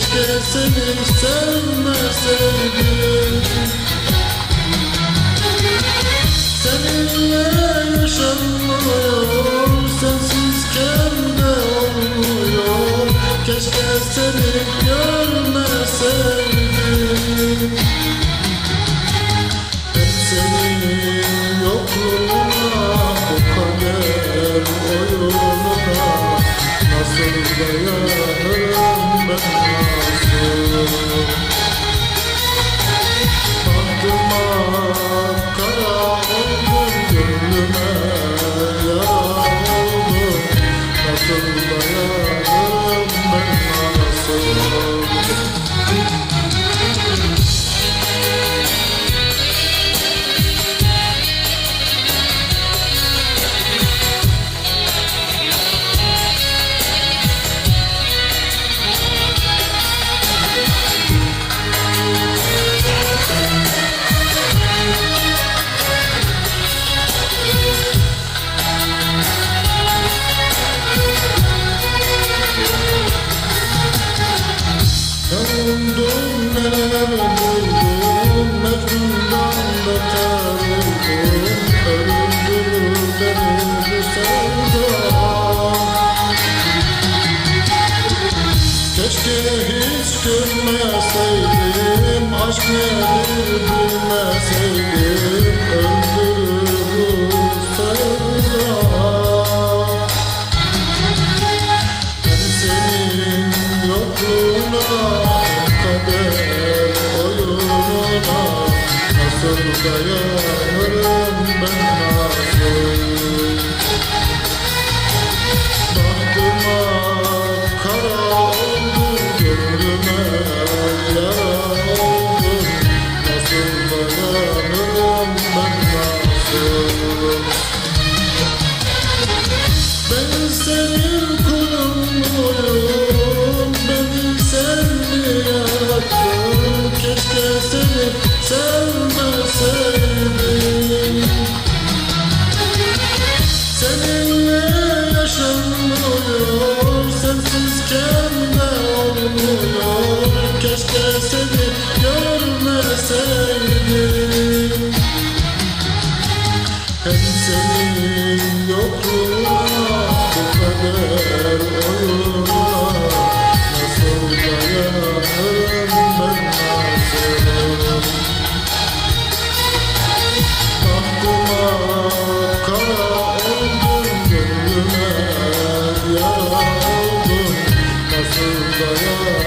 Keşke seni sevmeseydim. Seninle yaşanmıyor Sensizken de olmuyor. Keşke seni görmeseydim. Ben senin yokluğuna O kader oyununa Nasıl dayan Keşke hiç görmeseydim aşk nedir? eder oyununa Nasıl dayanırım ben nasıl to so sevdaya